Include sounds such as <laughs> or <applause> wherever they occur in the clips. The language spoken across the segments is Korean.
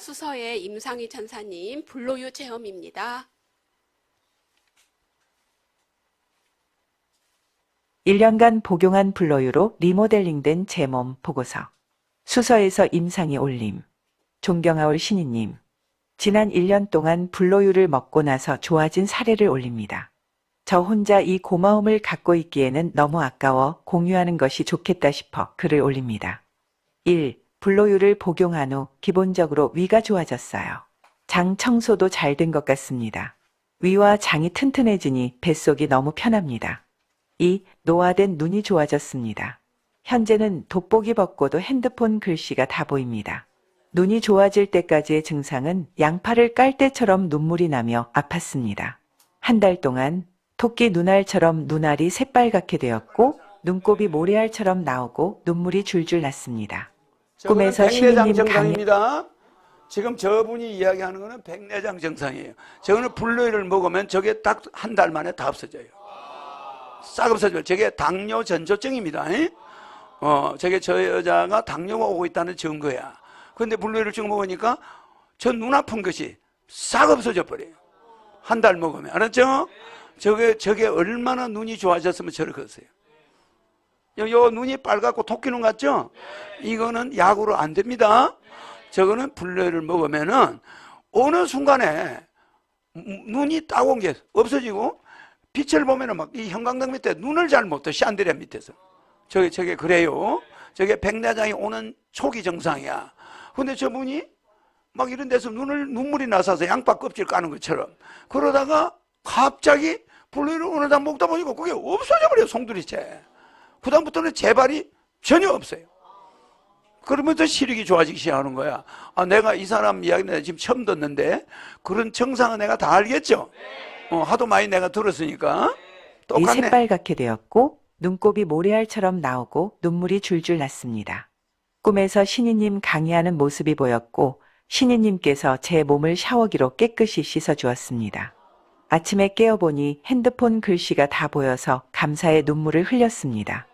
수서의 임상희 천사님 불로유 체험입니다. 1년간 복용한 불로유로 리모델링된 제 몸 보고서. 수서에서 임상이 올림. 존경하올 신이님. 지난 1년 동안 불로유를 먹고 나서 좋아진 사례를 올립니다. 저 혼자 이 고마움을 갖고 있기에는 너무 아까워 공유하는 것이 좋겠다 싶어 글을 올립니다. 1. 불로유를 복용한 후 기본적으로 위가 좋아졌어요. 장 청소도 잘 된 것 같습니다. 위와 장이 튼튼해지니 뱃속이 너무 편합니다. 2. 노화된 눈이 좋아졌습니다. 현재는 돋보기 벗고도 핸드폰 글씨가 다 보입니다. 눈이 좋아질 때까지의 증상은 양팔을 깔 때처럼 눈물이 나며 아팠습니다. 한 달 동안 토끼 눈알처럼 눈알이 새빨갛게 되었고 눈곱이 모래알처럼 나오고 눈물이 줄줄 났습니다. 꿈에서 백내장 정상입니다. 지금 저분이 이야기하는 거는 백내장 정상이에요. 저거는 불로이를 먹으면 저게 딱 한 달 만에 다 없어져요. 싹 없어져요. 저게 당뇨 전조증입니다. 에? 어, 저게 저 여자가 당뇨가 오고 있다는 증거야. 근데 불로이를 지금 먹으니까 저 눈 아픈 것이 싹 없어져 버려요. 한 달 먹으면. 알았죠? 저게, 저게 얼마나 눈이 좋아졌으면 저를 걷어요. 요, 요 눈이 빨갛고 토끼눈 같죠? 이거는 약으로 안 됩니다. 저거는 불로를 먹으면은 어느 순간에 눈이 따가운 게 없어지고 빛을 보면은 막 이 형광등 밑에 눈을 잘 못 떠, 샨드레 밑에서. 저게, 저게 그래요. 저게 백내장이 오는 초기 증상이야. 근데 저분이 막 이런 데서 눈을, 눈물이 나서서 양파 껍질 까는 것처럼. 그러다가 갑자기 어느 날 먹다 보니까 그게 없어져 버려요, 송두리째. 그다음부터는 재발이 전혀 없어요. 그러면서 시력이 좋아지기 시작하는 거야. 아, 내가 이 사람 이야기는 지금 처음 듣는데 그런 증상은 내가 다 알겠죠? 어, 하도 많이 내가 들었으니까. 이 똑같네. 새빨갛게 되었고 눈곱이 모래알처럼 나오고 눈물이 줄줄 났습니다. 꿈에서 신이님 강의하는 모습이 보였고 신이님께서 제 몸을 샤워기로 깨끗이 씻어 주었습니다. 아침에 깨어보니 핸드폰 글씨가 다 보여서 감사의 눈물을 흘렸습니다.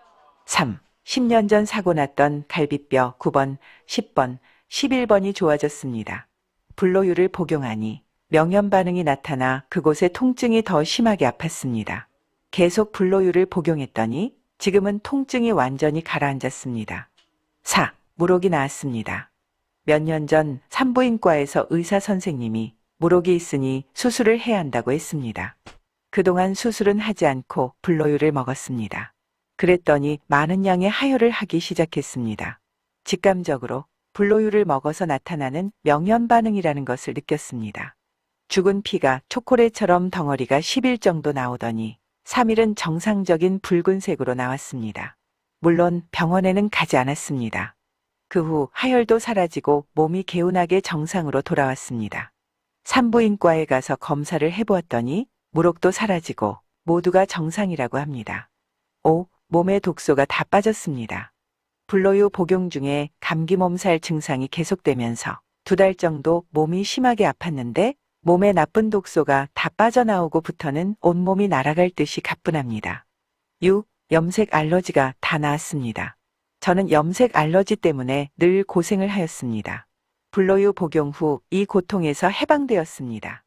3. 10년 전 사고 났던 갈비뼈 9번, 10번, 11번이 좋아졌습니다. 불로유를 복용하니 명현 반응이 나타나 그곳에 통증이 더 심하게 아팠습니다. 계속 불로유를 복용했더니 지금은 통증이 완전히 가라앉았습니다. 4. 무록이 나았습니다. 몇 년 전 산부인과에서 의사 선생님이 무록이 있으니 수술을 해야 한다고 했습니다. 그동안 수술은 하지 않고 불로유를 먹었습니다. 그랬더니 많은 양의 하혈을 하기 시작했습니다. 직감적으로 불로유를 먹어서 나타나는 명현 반응이라는 것을 느꼈습니다. 죽은 피가 초콜릿처럼 덩어리가 10일 정도 나오더니 3일은 정상적인 붉은색으로 나왔습니다. 물론 병원에는 가지 않았습니다. 그 후 하혈도 사라지고 몸이 개운하게 정상으로 돌아왔습니다. 산부인과에 가서 검사를 해보았더니 무록도 사라지고 모두가 정상이라고 합니다. 5. 몸의 독소가 다 빠졌습니다. 불로유 복용 중에 감기 몸살 증상이 계속되면서 두 달 정도 몸이 심하게 아팠는데 몸에 나쁜 독소가 다 빠져나오고부터는 온몸이 날아갈 듯이 가뿐합니다. 6. 염색 알러지가 다 나았습니다. 저는 염색 알러지 때문에 늘 고생을 하였습니다. 불로유 복용 후 이 고통에서 해방되었습니다.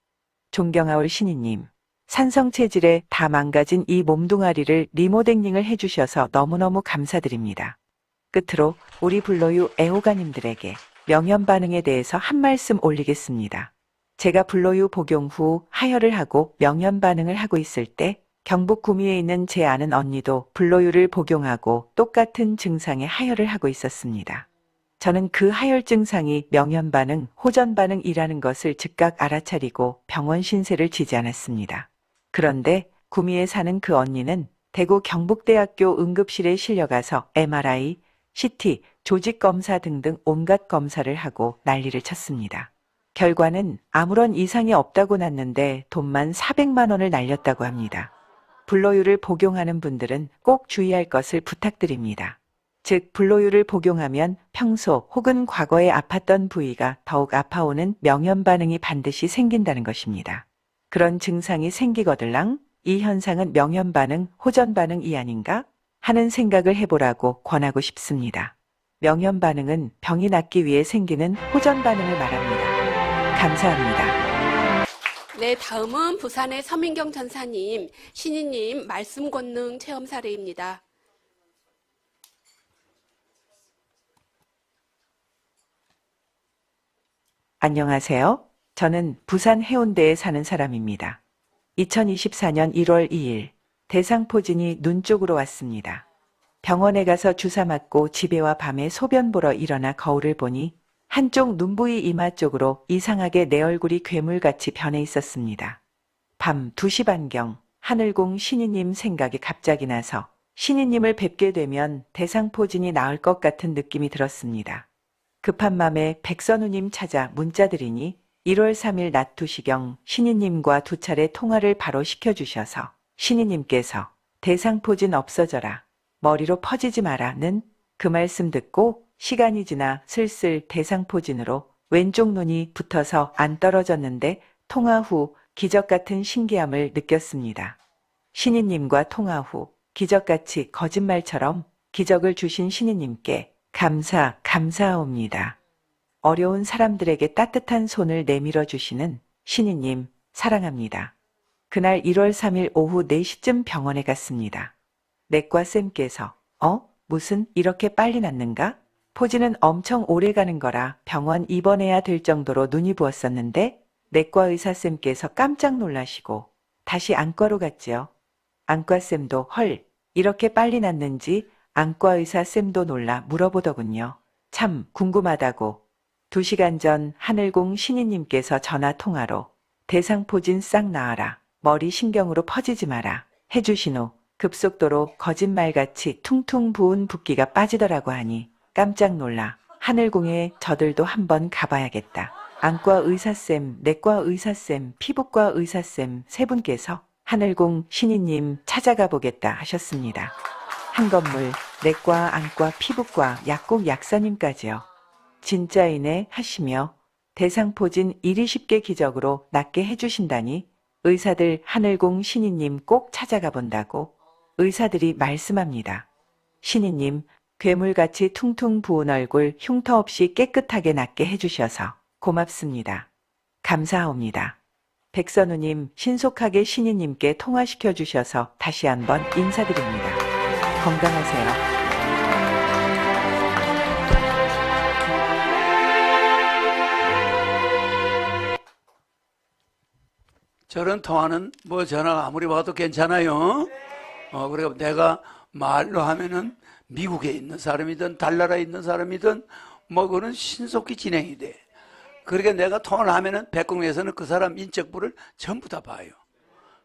존경하올 신이님, 산성 체질에 다 망가진 이 몸뚱아리를 리모델링을 해주셔서 너무너무 감사드립니다. 끝으로 우리 불로유 애호가님들에게 명현 반응에 대해서 한 말씀 올리겠습니다. 제가 불로유 복용 후 하혈을 하고 명현 반응을 하고 있을 때 경북 구미에 있는 제 아는 언니도 불로유를 복용하고 똑같은 증상의 하혈을 하고 있었습니다. 저는 그 하혈 증상이 명현 반응, 호전 반응이라는 것을 즉각 알아차리고 병원 신세를 지지 않았습니다. 그런데 구미에 사는 그 언니는 대구 경북대학교 응급실에 실려가서 MRI, CT, 조직 검사 등등 온갖 검사를 하고 난리를 쳤습니다. 결과는 아무런 이상이 없다고 났는데 돈만 400만 원을 날렸다고 합니다. 불로유를 복용하는 분들은 꼭 주의할 것을 부탁드립니다. 즉, 불로유를 복용하면 평소 혹은 과거에 아팠던 부위가 더욱 아파오는 명현 반응이 반드시 생긴다는 것입니다. 그런 증상이 생기거들랑 이 현상은 명현 반응, 호전 반응이 아닌가 하는 생각을 해보라고 권하고 싶습니다. 명현 반응은 병이 낫기 위해 생기는 호전 반응을 말합니다. 감사합니다. 네, 다음은 부산의 서민경 전사님, 신희님 말씀 권능 체험 사례입니다. 안녕하세요. 저는 부산 해운대에 사는 사람입니다. 2024년 1월 2일 대상포진이 눈 쪽으로 왔습니다. 병원에 가서 주사 맞고 집에 와 밤에 소변 보러 일어나 거울을 보니 한쪽 눈 부위 이마 쪽으로 이상하게 내 얼굴이 괴물같이 변해 있었습니다. 밤 2시 반경 하늘공 신이님 생각이 갑자기 나서 신이님을 뵙게 되면 대상포진이 나을 것 같은 느낌이 들었습니다. 급한 맘에 백선우님 찾아 문자 드리니 1월 3일 낮 2시경 신이님과 두 차례 통화를 바로 시켜주셔서 신이님께서 대상포진 없어져라 머리로 퍼지지 마라는 그 말씀 듣고 시간이 지나 슬슬 대상포진으로 왼쪽 눈이 붙어서 안 떨어졌는데 통화 후 기적 같은 신기함을 느꼈습니다. 신이님과 통화 후 기적같이 거짓말처럼 기적을 주신 신이님께 감사, 감사합니다. 어려운 사람들에게 따뜻한 손을 내밀어 주시는 신이님, 사랑합니다. 그날 1월 3일 오후 4시쯤 병원에 갔습니다. 내과 쌤께서, 어? 무슨 이렇게 빨리 낫는가? 포지는 엄청 오래 가는 거라 병원 입원해야 될 정도로 눈이 부었었는데 내과 의사쌤께서 깜짝 놀라시고 다시 안과로 갔지요. 안과쌤도 헐, 이렇게 빨리 낫는지 안과 의사 쌤도 놀라 물어보더군요. 참 궁금하다고. 두 시간 전 하늘공 신이님께서 전화 통화로 대상포진 싹 나아라. 머리 신경으로 퍼지지 마라. 해주신 후 급속도로 거짓말같이 퉁퉁 부은 붓기가 빠지더라고 하니 깜짝 놀라 하늘공에 저들도 한번 가봐야겠다. 안과 의사쌤, 내과 의사쌤, 피부과 의사쌤 세 분께서 하늘공 신이님 찾아가 보겠다 하셨습니다. 한 건물, 내과, 안과, 피부과, 약국 약사님까지요. 진짜이네 하시며 대상포진 이리 쉽게 기적으로 낫게 해주신다니 의사들 하늘공 신이님 꼭 찾아가 본다고 의사들이 말씀합니다. 신이님, 괴물같이 퉁퉁 부은 얼굴 흉터 없이 깨끗하게 낫게 해주셔서 고맙습니다. 감사합니다. 백선우님, 신속하게 신이님께 통화시켜 주셔서 다시 한번 인사드립니다. 건강하세요. 저런 통화는 뭐 전화가 아무리 와도 괜찮아요. 어, 그리고 내가 말로 하면은 미국에 있는 사람이든 달나라에 있는 사람이든 뭐 그는 신속히 진행이 돼. 그러니까 내가 통화를 하면은 백공에서는 그 사람 인적부를 전부 다 봐요.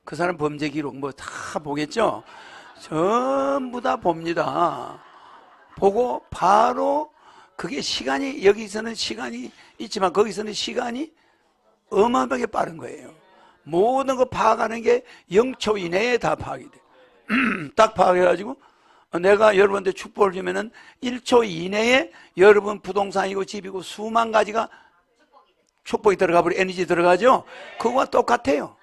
그 사람 범죄 기록 뭐 다 보겠죠? 전부 다 봅니다. 보고 바로 그게 시간이 여기서는 시간이 있지만 거기서는 시간이 어마어마하게 빠른 거예요. 모든 거 파악하는 게 0초 이내에 다 파악이 돼. <clears throat> 딱 파악해가지고 내가 여러분한테 축복을 주면은 1초 이내에 여러분 부동산이고 집이고 수만 가지가 축복이 들어가 버리 에너지 들어가죠? 그거와 똑같아요.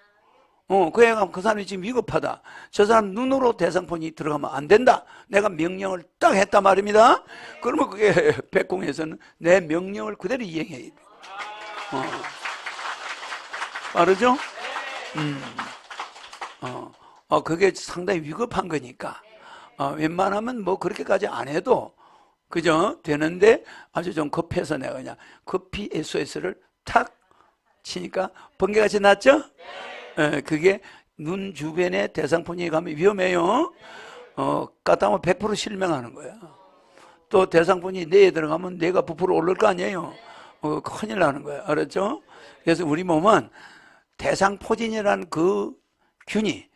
어, 그 애가 그 사람이 지금 위급하다. 저 사람 눈으로 대상폰이 들어가면 안 된다. 내가 명령을 딱 했단 말입니다. 그러면 그게 <laughs> 백공에서는 내 명령을 그대로 이행해야 돼. 어. 빠르죠? 음. 어, 어, 그게 상당히 위급한 거니까. 어, 웬만하면 뭐 그렇게까지 안 해도, 그죠? 되는데 아주 좀 급해서 내가 그냥 급히 SOS를 탁 치니까 번개같이 났죠? 예, 그게 눈 주변에 대상포진이 가면 위험해요. 어, 까다면 100% 실명하는 거야. 또 대상포진이 뇌에 들어가면 뇌가 부풀어 오를 거 아니에요. 어, 큰일 나는 거야. 알았죠? 그래서 우리 몸은 대상포진이라는 그 균이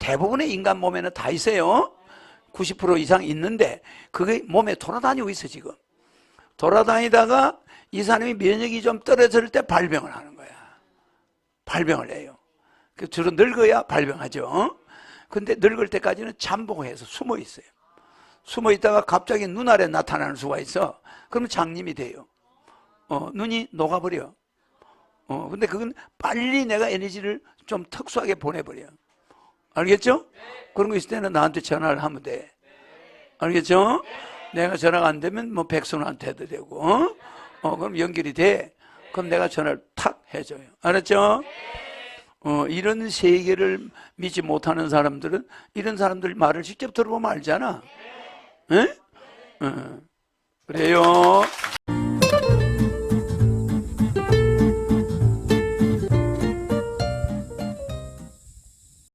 대부분의 인간 몸에는 다 있어요. 90% 이상 있는데 그게 몸에 돌아다니고 있어 지금. 돌아다니다가 이 사람이 면역이 좀 떨어질 때 발병을 하는 거야. 발병을 해요. 그 주로 늙어야 발병하죠. 근데 늙을 때까지는 잠복해서 숨어 있어요. 숨어 있다가 갑자기 눈 아래 나타나는 수가 있어. 그러면 장님이 돼요. 어, 눈이 녹아버려. 어, 근데 그건 빨리 내가 에너지를 좀 특수하게 보내버려. 알겠죠? 그런 거 있을 때는 나한테 전화를 하면 돼. 알겠죠? 내가 전화가 안 되면 뭐 백선우한테 해도 되고, 어? 어, 그럼 연결이 돼. 그럼 내가 전화를 탁탁 해줘요. 알았죠? 어, 이런 세계를 믿지 못하는 사람들은 이런 사람들 말을 직접 들어보면 알잖아. 에? 어, 그래요.